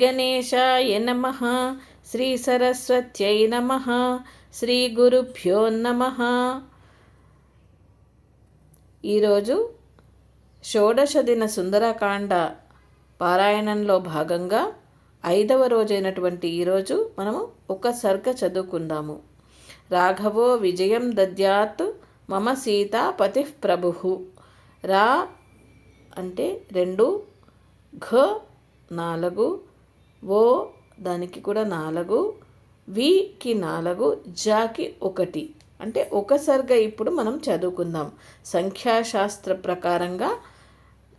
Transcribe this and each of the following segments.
గణేశాయ నమ శ్రీ సరస్వత్యై నమ శ్రీ గురుభ్యో నమ ఈరోజు షోడశ దిన సుందరకాండ పారాయణంలో భాగంగా ఐదవ రోజైనటువంటి ఈరోజు మనము ఒక సర్గ చదువుకుందాము. రాఘవో విజయం దద్యాత్ మమ సీతాపతి ప్రభు. రా అంటే రెండు ఘ నాలుగు ఓ దానికి కూడా నాలుగు వికి నాలుగు జాకి ఒకటి. అంటే ఒక సర్గ ఇప్పుడు మనం చదువుకుందాం. సంఖ్యాశాస్త్ర ప్రకారంగా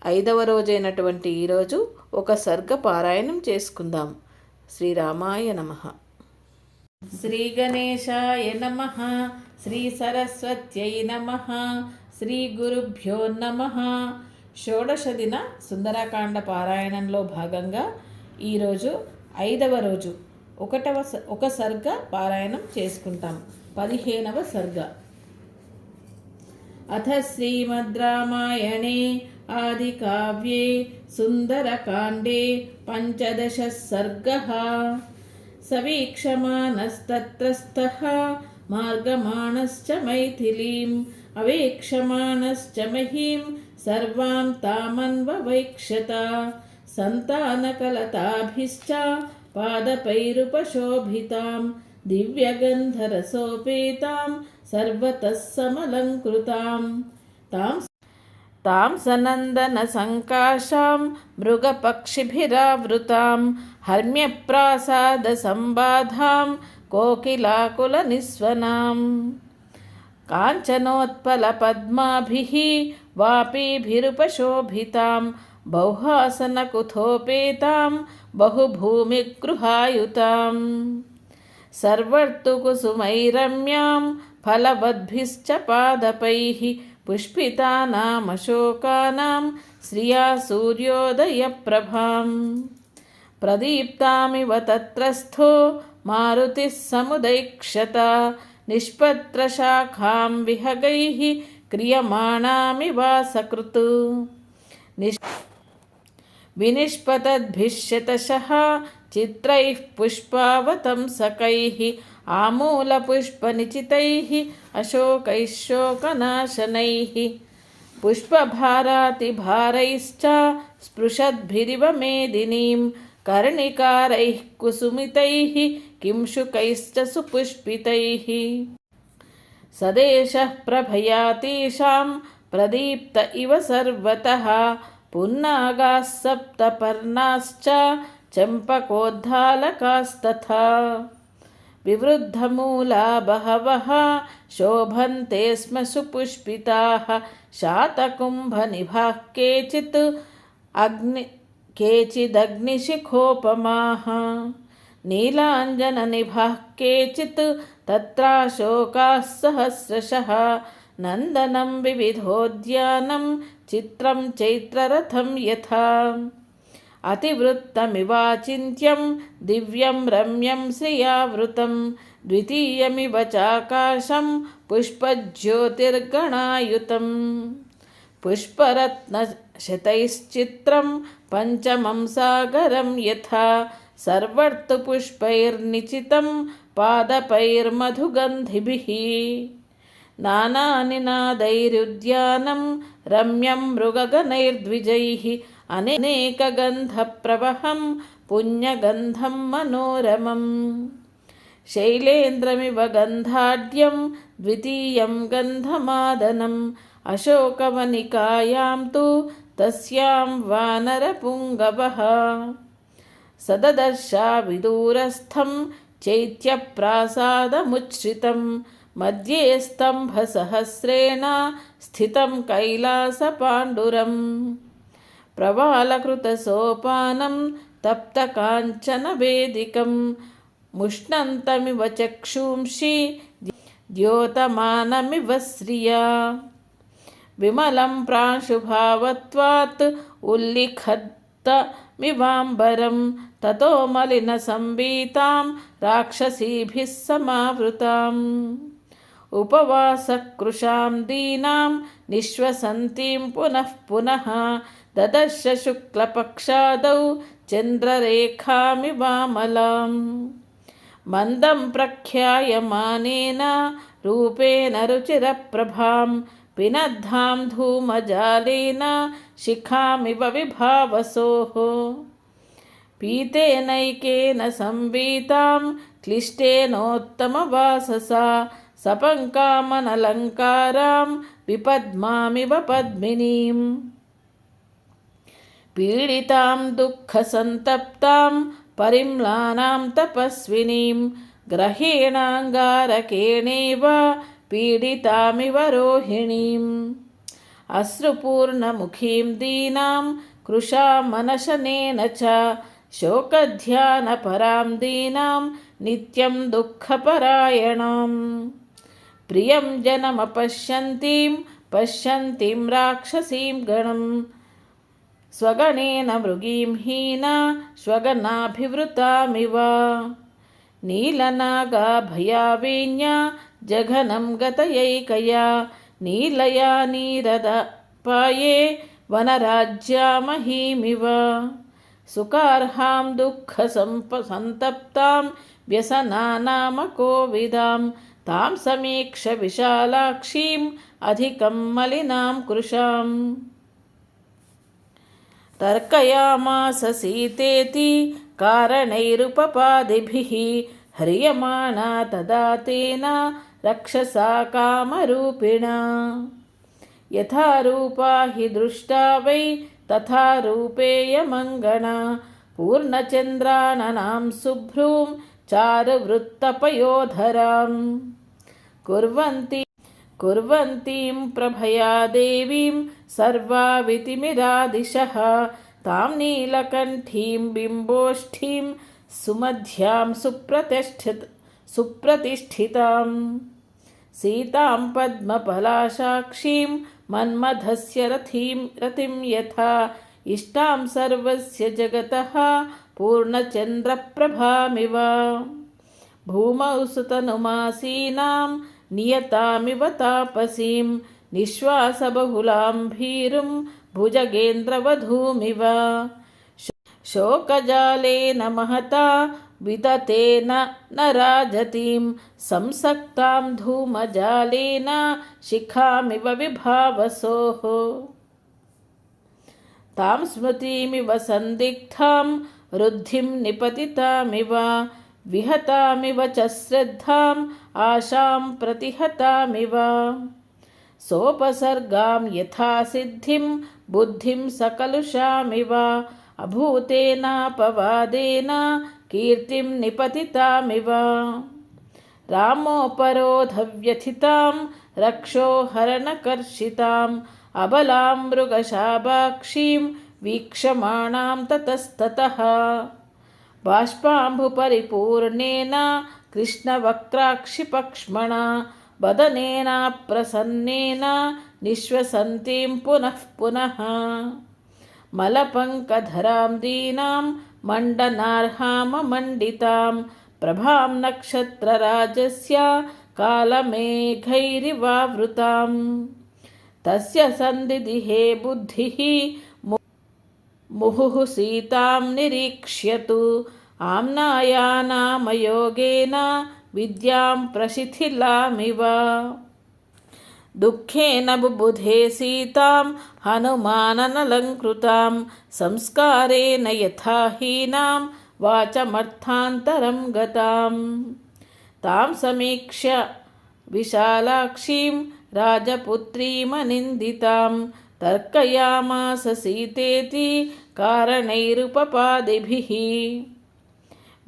ఐదవ రోజైనటువంటి ఈరోజు ఒక సర్గ పారాయణం చేసుకుందాం. శ్రీరామాయ నమ. శ్రీ గణేశాయ నమ. శ్రీ సరస్వత్యై నమ. శ్రీ గురుభ్యో నమ. షోడశ దిన సుందరకాండ పారాయణంలో భాగంగా ఈరోజు ఐదవ రోజు. ఒకటవ ఒక సర్గ పారాయణం చేసుకుంటాం. పదిహేనవ సర్గ. అథ ఆది కావ్యే సుందరకాండే పంచదశ సర్గ. సవీక్షమానస్తత్రస్థ మార్గమాణశ్చ మైథిలీం అవేక్షమాణశ్చ మహీం సర్వాం తామన్వవైక్షత सन्तानकलताभिश्च पादपैरुपशोभितां दिव्यगन्धरसोपेतां सर्वतः समलङ्कृतां तां तां सनन्दनसङ्काशां मृगपक्षिभिरावृतां हर्म्यप्रासादसम्बाधां कोकिलाकुलनिस्वनाम् काञ्चनोत्पलपद्माभिः वापीभिरुपशोभितां बौहासनकुथोपेतां बहुभूमिगृहायुतां सर्वर्तुकुसुमैरम्यां फलवद्भिश्च पादपैः पुष्पितानामशोकानां श्रिया सूर्योदयप्रभां प्रदीप्तामिव तत्रस्थो मारुतिः समुदैक्षत निष्पत्रशाखां विहगैः क्रियमाणामिवासकृत् निष् विनिष्पतद्भिः चित्रैः पुष्पावतंसकैः आमूलपुष्पनिचितैः अशोकैः शोकनाशनैः पुष्पभारातिभारैश्च स्पृशद्भिरिव मेदिनीं कर्णिकारैः कुसुमितैः किंशुकैश्च सुपुष्पितैः सदेशः प्रभयातीशां प्रदीप्त इव सर्वतः पुन्नागाः सप्तपर्णाश्च चम्पकोद्धालकास्तथा विवृद्धमूला बहवः शोभन्ते स्म सुपुष्पिताः शातकुम्भनिभाः केचित् अग्नि केचिदग्निशिखोपमाः नीलाञ्जननिभाः केचित् तत्राशोकाः सहस्रशः नन्दनं विविधोद्यानं चित्रं चैत्ररथं यथा। अतिवृत्तमिवाचिन्त्यं, दिव्यं रम्यं श्रियावृतं, द्वितीयमिव चाकाशं पुष्पज्योतिर्गणायुतं। पुष्परत्नशतैश्चित्रं पञ्चमं सागरं यथा। सर्वर्तुपुष्पैर्निचितं, पादपैर्मधुगन्धिभिः। नानानिनादैरुद्यानं रम्यं मृगगणैर्द्विजैः अनेकगन्धप्रवहं पुण्यगन्धं मनोरमम् शैलेन्द्रमिव गन्धाढ्यं द्वितीयं गन्धमादनम् अशोकवनिकायां तु तस्यां वानरपुङ्गवः सददर्शाविदूरस्थं चैत्यप्रासादमुच्छ्रितं मध्ये स्तम्भसहस्रेण स्थितं कैलासपाण्डुरम् प्रवालकृतसोपानं तप्तकाञ्चनवेदिकं मुष्णन्तमिव चक्षुंषि द्योतमानमिव श्रिया विमलं प्रांशुभावत्वात् उल्लिखत्तमिवाम्बरं ततो मलिनसंवीतां राक्षसीभिः समावृताम् उपवासकृशां दीनां निःश्वसन्तीं पुनः पुनः ददर्श शुक्लपक्षादौ चन्द्ररेखामिवामलाम् मन्दं प्रख्यायमानेन रूपेण रुचिरप्रभां पिनद्धां धूमजालेन शिखामिव विभावसोः पीतेनैकेन संवीतां क्लिष्टेनोत्तमवाससा సపంకామనలంకారాం విపద్మామివ పద్మినీం. పీడితాం దుఃఖసంతప్తాం పరిమ్లానాం తపస్వినీం. గ్రహేణాంగారకేణేవ పీడితామివ రోహిణీం. అశ్రుపూర్ణముఖీం దీనాం కృషామనశనేన చ శోకధ్యానపరాం దీనాం నిత్యం దుఃఖపరాయణం. ప్రియం జనమపశ్యంతీం పశ్యంతీం రాక్షసీం గణం. స్వగణేన మృగీం హీన స్వగనాభివృతామివ నీలనాగా భయావేణ్య జఘనం గతయైకయా. నీలయా నీరద పాయే వనరాజ్యామహీమివ. సుకార్హాం దుఃఖ సంప సంతప్తాం వ్యసనానామకోవిదాం తాం సమీక్ష విశాలాక్షీం అధికం మలినాం కృషాం తర్కయామాస సీతేతి కారణైరుపపాదిభిः హ్రియమాణా తదా తేన రక్షసా కామరూపిణా యథారూపా హి దృష్టా వై తథా రూపేయమంగణ పూర్ణచంద్రాననాం శుభ్రూం चारुवृत्तपयोधराम्। कुर्वन्ति, कुर्वन्तीं प्रभया देवीं सर्वावितिमिरादिशः। तां नीलकण्ठीं बिम्बोष्ठीं सुमध्यां सुप्रतिष्ठित, सुप्रतिष्ठिताम्। सीतां पद्मपलाशाक्षीं मन्मथस्य रथीं रतिं यथा। इष्टां सर्वस्य जगतः पूर्णचन्द्रप्रभामिव। भूमौ सुतनुमासीनां नियतामिव तापसीं निःश्वासबहुलां भीरुं भुजगेन्द्रवधूमिव शोकजालेन महता विदतेन न राजतीं, संसक्तां धूमजालेन शिखामिव विभावसोः। तां स्मृतिमिव सन्दिग्धां रुद्धिं निपतितामिव, विहतामिव च श्रद्धाम्, आशां प्रतिहतामिव। सोपसर्गां यथा सिद्धिं बुद्धिं सकलुषामिव, अभूतेनापवादेन, कीर्तिं निपतितामिव। रामोपरोधव्यथितां रक्षोहरणकर्षिताम् अबलां मृगशाभाक्षीं वीक्षमाणां ततस्ततः। बाष्पाम्बुपरिपूर्णेन कृष्णवक्राक्षिपक्ष्मणा वदनेन प्रसन्नेन, निःश्वसन्तीं पुनः पुनः। मलपङ्कधरां दीनां मण्डनार्हाममण्डितां प्रभां नक्षत्रराजस्य कालमेघैरिवावृताम्। तस्य सन्दिदिहे बुद्धिः ముహుః సీతాం నిరీక్ష్యతు. ఆమ్నాయానామయోగేన విద్యాం ప్రశిథిలామివ దుఃఖేన బుబుధే సీతాం హనుమాననలంకృతాం. సంస్కారేణ యథాహీనాం వాచమర్థాంతరం గతాం. తాం సమీక్ష్య విశాలాక్షీం రాజపుత్రీమనిందితాం. राजपुत्रीमनिन्दितां तर्कयामास सीतेति कारणैरुपपादिभिः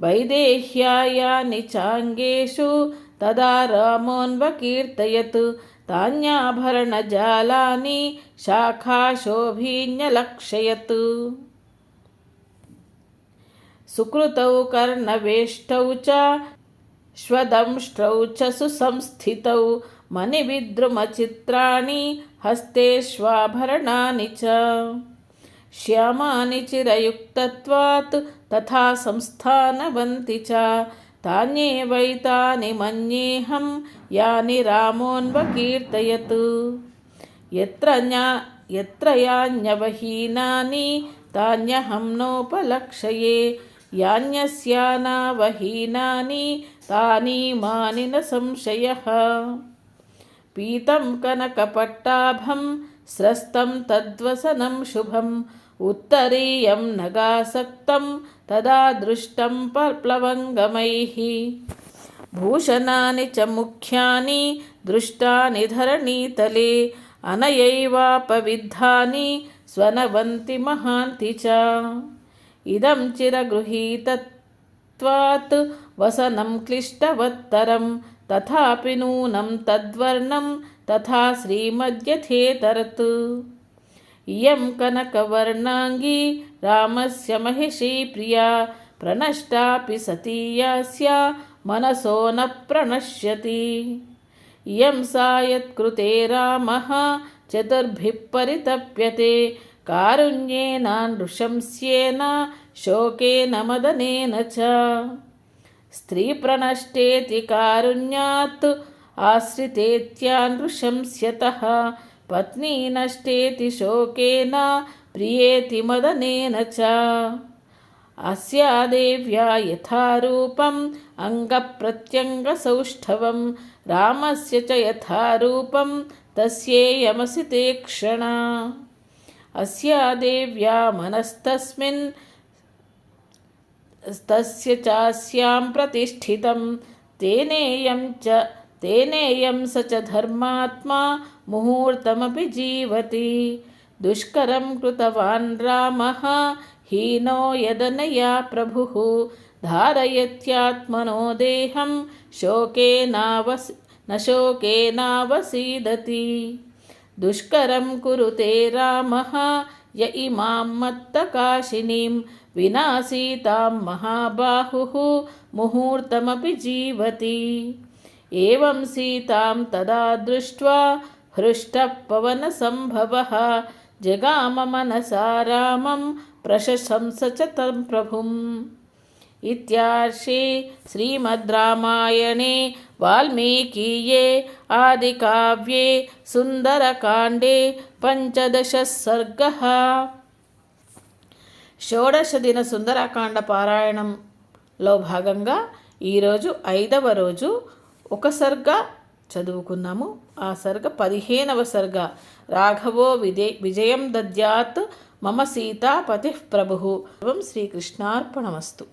वैदेह्यायानि चाङ्गेषु तदा रामोऽन्वकीर्तयत् तान्याभरणजालानि शाखाशोभीन्यलक्षयत् सुकृतौ कर्णवेष्टौ च श्वदंष्ट्रौ च सुसंस्थितौ मणिविद्रुमचित्राणि हस्तेष्वाभरणानि च श्यामानि चिरयुक्तत्वात् तथा संस्थानवन्ति च तान्येवैतानि मन्येऽहं यानि रामोऽन्वकीर्तयत् यत्र न्या यत्र यान्यवहीनानि तान्यहं नोपलक्षये यान्यस्यानावहीनानि तानि मानि न संशयः పీతం కనకపట్టాభం స్రస్తం తద్వసనం శుభం ఉత్తరీయం నగాసక్తం తదా దృష్టం పర్ప్లవంగమై భూషణాని చ ముఖ్యాని దృష్టాని ధరణీతలే అనయైవాపవిద్ధాని స్వనవంతి మహాంతి చ. ఇదం చిరగృహీతత్వాత్ వసనం క్లిష్టవత్తరం తథాపి నూనం తద్వర్ణం తథా శ్రీమద్యథేతరత్. ఇయం కనకవర్ణాంగీ రామస్య మహిషీ ప్రియా ప్రణష్టాపి సతీయాస్య మనసో న ప్రణశ్యతి. ఇయం సా యత్కృతే రామः చతుర్భిः పరితప్యతే కారుణ్యేన నృశంస్యేన శోకేన మదనేన చ. స్త్రీ ప్రనష్టేతి కారుణ్యాత్ ఆశ్రితేత్యా నృశంస్యత పత్ని నష్టేతి శోకేన ప్రియేతి మదనేన చ. అస్యాదేవ్యా యథారూపం అంగప్రత్యంగసౌష్ఠవం రామస్య చ యథారూపం తస్యేయమసి తే క్షణ. అస్యాదేవ్యా మనస్తస్మిన్ तस्य चास्यां प्रतिष्ठितं। तेनेयं च, तेनेयं स च धर्मात्मा मुहूर्तमपि जीवति। दुष्करं कृतवान् रामः, हीनो यदनया प्रभुः। धारयत्यात्मनो देहं शोकेनावस् न शोकेनावसीदति दुष्करं कुरुते रामः य इमां मत्तकाशिनीं विना सीतां महाबाहुः मुहूर्तमपि जीवति। एवं सीतां तदा दृष्ट्वा हृष्टः जगाम मनसा रामं प्रशंस च तं प्रभुम्। इत्यार्षे श्रीमद् रामायणे वाल्मीकीये आदिकाव्ये सुन्दरकाण्डे पञ्चदशः सर्गः షోడశ దిన సుందరకాండ పారాయణంలో భాగంగా ఈరోజు ఐదవ రోజు ఒక సర్గ చదువుకున్నాము ఆ సర్గ పదిహేనవ సర్గ రాఘవో విజయ విజయం దద్యాత్ మమ సీతాపతి ప్రభు శ్రీకృష్ణార్పణమస్తు